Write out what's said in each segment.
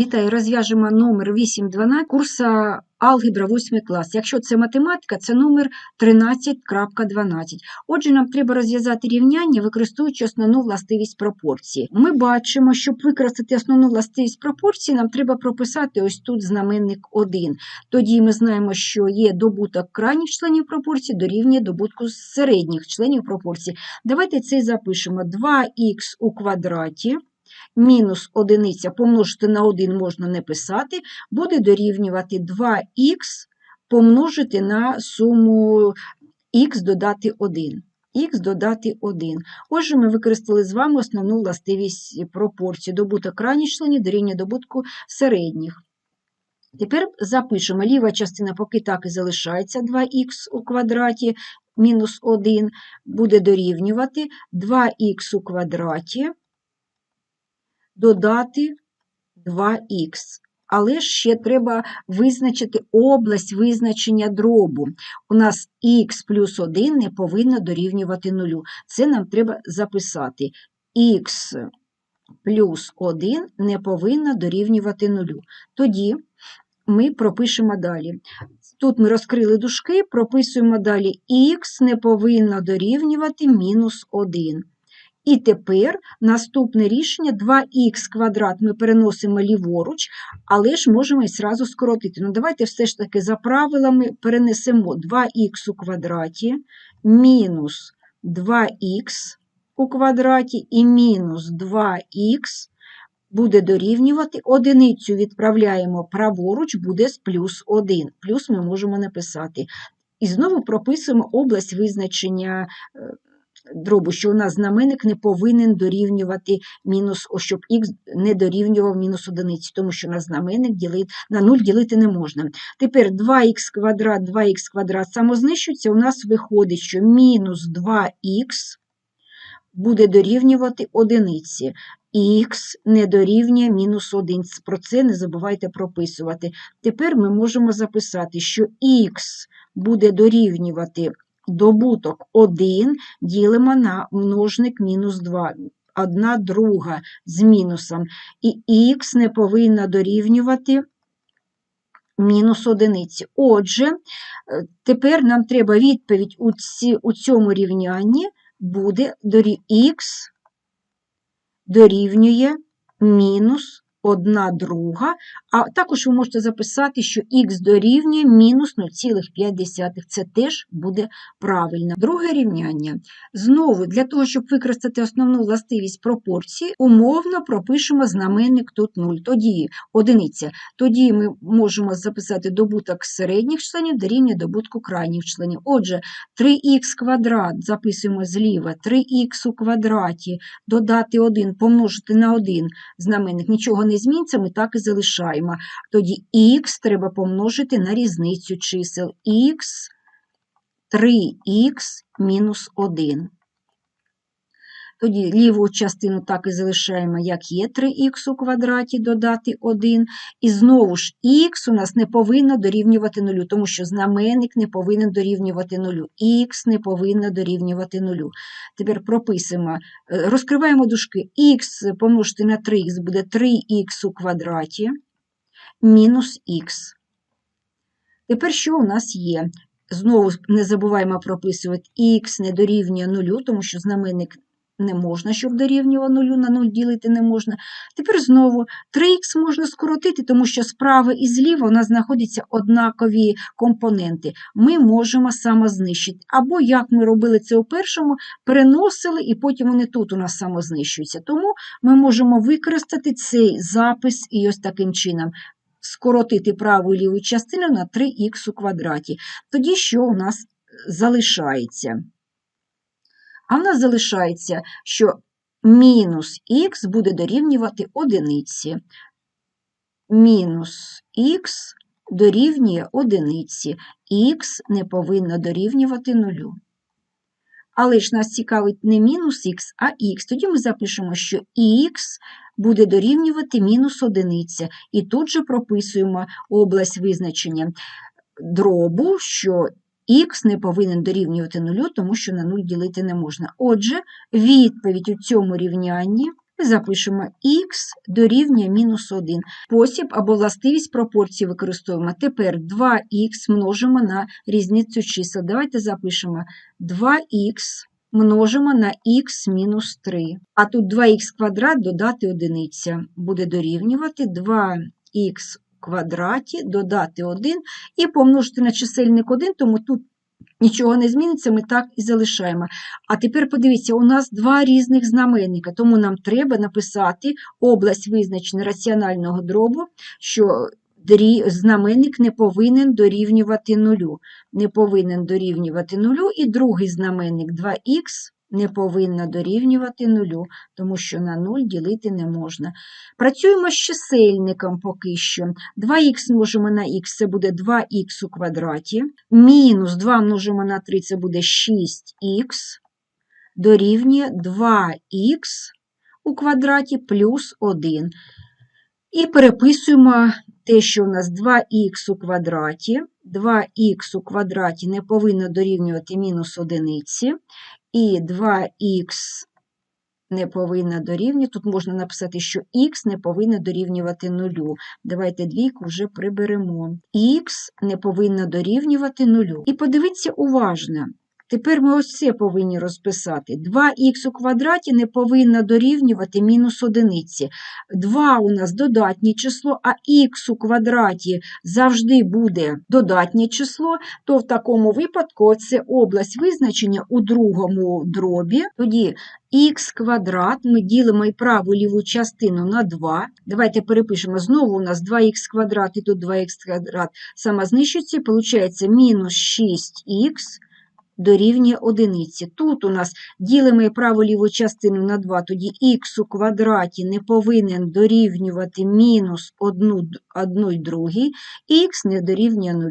Вітаю, розв'яжемо номер 812 курса алгебра 8 клас. Якщо це математика, це номер 13.12. Отже, нам треба розв'язати рівняння, використовуючи основну властивість пропорції. Ми бачимо, щоб використати основну властивість пропорції, нам треба прописати ось тут знаменник 1. Тоді ми знаємо, що є добуток крайніх членів пропорції дорівнює добутку середніх членів пропорції. Давайте це запишемо. 2х у квадраті мінус одиниця помножити на 1 можна не писати, буде дорівнювати 2х помножити на суму х додати 1. Х додати 1. Отже, ми використали з вами основну властивість пропорції. Добуток крайніх членів дорівнює добутку середніх. Тепер запишемо, ліва частина поки так і залишається 2х у квадраті мінус 1 буде дорівнювати 2х у квадраті додати 2х. Але ще треба визначити область визначення дробу. У нас х плюс 1 не повинно дорівнювати 0. Це нам треба записати. х плюс 1 не повинно дорівнювати 0. Тоді ми пропишемо далі. Тут ми розкрили дужки, прописуємо далі х не повинно дорівнювати мінус 1. І тепер наступне рішення 2х квадрат ми переносимо ліворуч, але ж можемо і зразу скоротити. Ну, давайте все ж таки за правилами перенесемо 2х у квадраті мінус 2х у квадраті і мінус 2х буде дорівнювати одиницю відправляємо праворуч, буде з плюс 1. Плюс ми можемо написати. І знову прописуємо область визначення е, дробу, що у нас знаменник не повинен дорівнювати мінус, о, щоб х не дорівнював мінус одиниці, тому що на знаменник ділити, на 0 ділити не можна. Тепер 2х квадрат, 2х квадрат самознищується, у нас виходить, що мінус 2х буде дорівнювати одиниці. Х не дорівнює мінус 1. Про це не забувайте прописувати. Тепер ми можемо записати, що х буде дорівнювати добуток 1 ділимо на множник мінус 2. Одна друга з мінусом. І х не повинна дорівнювати мінус одиниці. Отже, е, тепер нам треба відповідь у, ці, у цьому рівнянні буде х дорівнює мінус 1 друга, а також ви можете записати, що х дорівнює мінус 0,5. Це теж буде правильно. Друге рівняння. Знову, для того, щоб використати основну властивість пропорції, умовно пропишемо знаменник тут 0. Тоді одиниця. Тоді ми можемо записати добуток середніх членів дорівнює добутку крайніх членів. Отже, 3х квадрат записуємо зліва, 3х у квадраті додати 1, помножити на 1 знаменник, нічого не зміниться, ми так і залишаємо. Тоді х треба помножити на різницю чисел х 3х мінус 1. Тоді ліву частину так і залишаємо, як є 3х у квадраті додати 1. І знову ж х у нас не повинно дорівнювати 0, тому що знаменник не повинен дорівнювати 0. Х не повинно дорівнювати 0. Тепер прописуємо, е, розкриваємо дужки. х помножити на 3х буде 3х у квадраті мінус х. Тепер що у нас є? Знову не забуваємо прописувати х не дорівнює 0, тому що знаменник не можна, щоб дорівнювало 0 на 0 ділити не можна. Тепер знову 3х можна скоротити, тому що справа і зліва у нас знаходяться однакові компоненти. Ми можемо самознищити. Або, як ми робили це у першому, переносили, і потім вони тут у нас самознищуються. Тому ми можемо використати цей запис і ось таким чином. Скоротити праву і ліву частину на 3х у квадраті. Тоді що у нас залишається? А в нас залишається, що мінус х буде дорівнювати одиниці. Мінус х дорівнює одиниці, х не повинно дорівнювати нулю. Але ж нас цікавить не мінус х, а х. Тоді ми запишемо, що х буде дорівнювати мінус одиниця. І тут же прописуємо область визначення дробу, що х не повинен дорівнювати нулю, тому що на 0 ділити не можна. Отже, відповідь у цьому рівнянні, запишемо х дорівнює мінус 1. Спосіб або властивість пропорції використовуємо. Тепер 2х множимо на різницю чисел. Давайте запишемо 2х множимо на х мінус 3. А тут 2х квадрат додати одиниця. Буде дорівнювати 2х квадраті додати 1 і помножити на чисельник 1, тому тут нічого не зміниться, ми так і залишаємо. А тепер подивіться, у нас два різних знаменника, тому нам треба написати область визначення раціонального дробу, що знаменник не повинен дорівнювати нулю. Не повинен дорівнювати нулю, і другий знаменник 2х не повинна дорівнювати нулю, тому що на 0 ділити не можна. Працюємо з чисельником поки що. 2х множимо на х, це буде 2х у квадраті. Мінус 2 множимо на 3, це буде 6х. Дорівнює 2х у квадраті плюс 1. І переписуємо те, що у нас 2х у квадраті. 2х у квадраті не повинно дорівнювати мінус одиниці. І 2х не повинна дорівнювати. Тут можна написати, що х не повинна дорівнювати нулю. Давайте двійку вже приберемо. х не повинна дорівнювати нулю. І подивіться уважно. Тепер ми ось це повинні розписати. 2х у квадраті не повинна дорівнювати мінус одиниці. 2 у нас додатнє число, а х у квадраті завжди буде додатнє число, то в такому випадку це область визначення у другому дробі. Тоді х квадрат ми ділимо і праву і ліву частину на 2. Давайте перепишемо. Знову у нас 2х квадрат і тут 2х квадрат самознищується, і виходить мінус 6х дорівнює одиниці. Тут у нас ділимо праву ліву частину на 2, тоді х у квадраті не повинен дорівнювати мінус 1, 1 другій, х не дорівнює 0.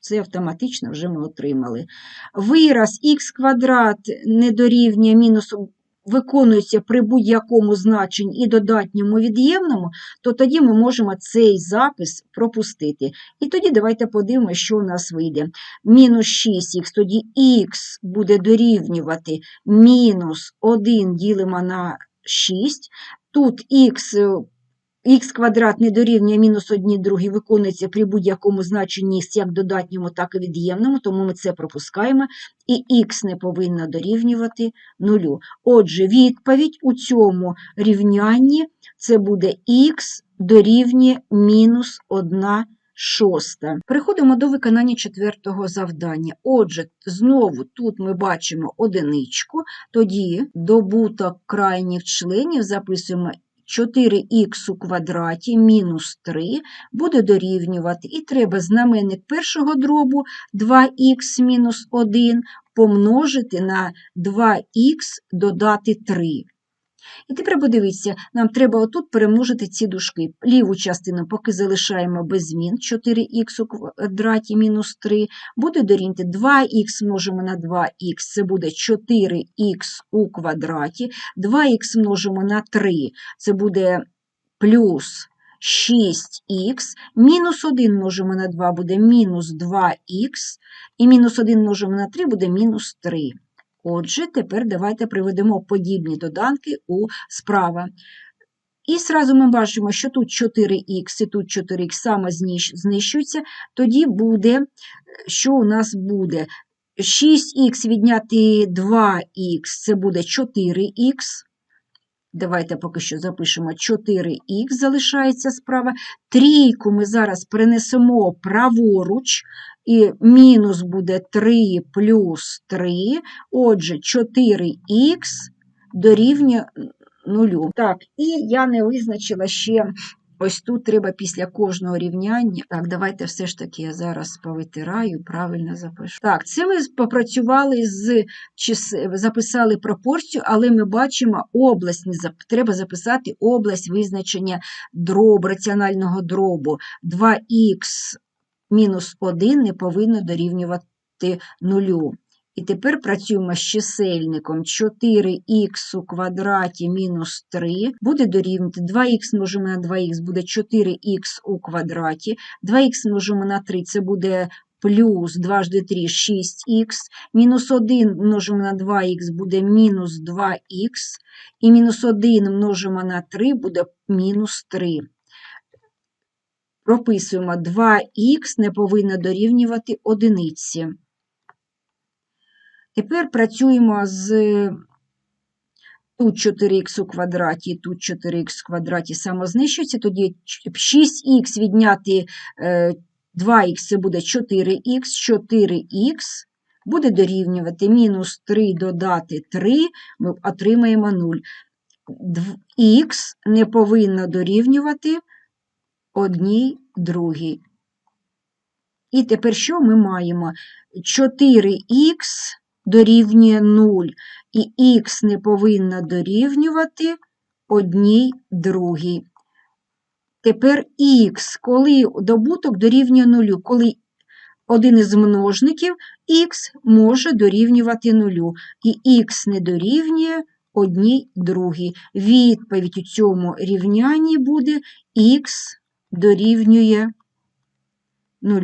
Це автоматично вже ми отримали. Вираз х квадрат не дорівнює мінус виконується при будь-якому значенні і додатньому від'ємному, то тоді ми можемо цей запис пропустити. І тоді давайте подивимося, що у нас вийде. Мінус 6х, тоді х буде дорівнювати мінус 1 ділимо на 6. Тут х х квадрат не дорівнює мінус 1 другій виконується при будь-якому значенні як додатньому, так і від'ємному, тому ми це пропускаємо, і х не повинна дорівнювати нулю. Отже, відповідь у цьому рівнянні це буде х дорівнює мінус 1 шоста. Переходимо до виконання четвертого завдання. Отже, знову тут ми бачимо одиничку, тоді добуток крайніх членів записуємо 4х у квадраті мінус 3 буде дорівнювати. І треба знаменник першого дробу 2х мінус 1 помножити на 2х додати 3. І тепер подивіться, нам треба отут перемножити ці дужки. Ліву частину поки залишаємо без змін, 4х у квадраті мінус 3, буде дорівнювати 2х множимо на 2х, це буде 4х у квадраті, 2х множимо на 3, це буде плюс 6х, мінус 1 множимо на 2 буде мінус 2х, і мінус 1 множимо на 3 буде мінус 3. Отже, тепер давайте приведемо подібні доданки у справа. І зразу ми бачимо, що тут 4х і тут 4х саме знищуються, тоді буде, що у нас буде? 6х відняти 2х це буде 4х. Давайте поки що запишемо 4х, залишається справа. Трійку ми зараз перенесемо праворуч, і мінус буде 3 плюс 3. Отже, 4х дорівнює 0. Так, і я не визначила ще. Ось тут треба після кожного рівняння. Так, давайте все ж таки я зараз повитираю, правильно запишу. Так, це ми попрацювали з записали пропорцію, але ми бачимо область, треба записати область визначення дробу, раціонального дробу. 2х мінус 1 не повинно дорівнювати нулю. І тепер працюємо з чисельником. 4х у квадраті мінус 3 буде дорівнювати. 2х множимо на 2х буде 4х у квадраті, 2х множимо на 3 це буде плюс 2 жди 3 6х, мінус 1 множимо на 2х буде мінус 2х, і мінус 1 множимо на 3 буде мінус 3. Прописуємо 2х не повинно дорівнювати одиниці. Тепер працюємо з тут 4х у квадраті, тут 4х в квадраті самознищується, тоді 6х відняти е, 2х це буде 4х, 4х буде дорівнювати мінус 3 додати 3, ми отримаємо 0. Х не повинно дорівнювати одній другій. І тепер що ми маємо? 4х дорівнює 0, і х не повинно дорівнювати одній другій. Тепер х, коли добуток дорівнює 0, коли один із множників х може дорівнювати 0, і х не дорівнює одній другій. Відповідь у цьому рівнянні буде х дорівнює 0.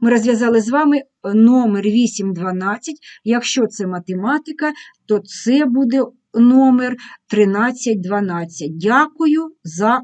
Ми розв'язали з вами номер 812. Якщо це математика, то це буде номер 1312. Дякую за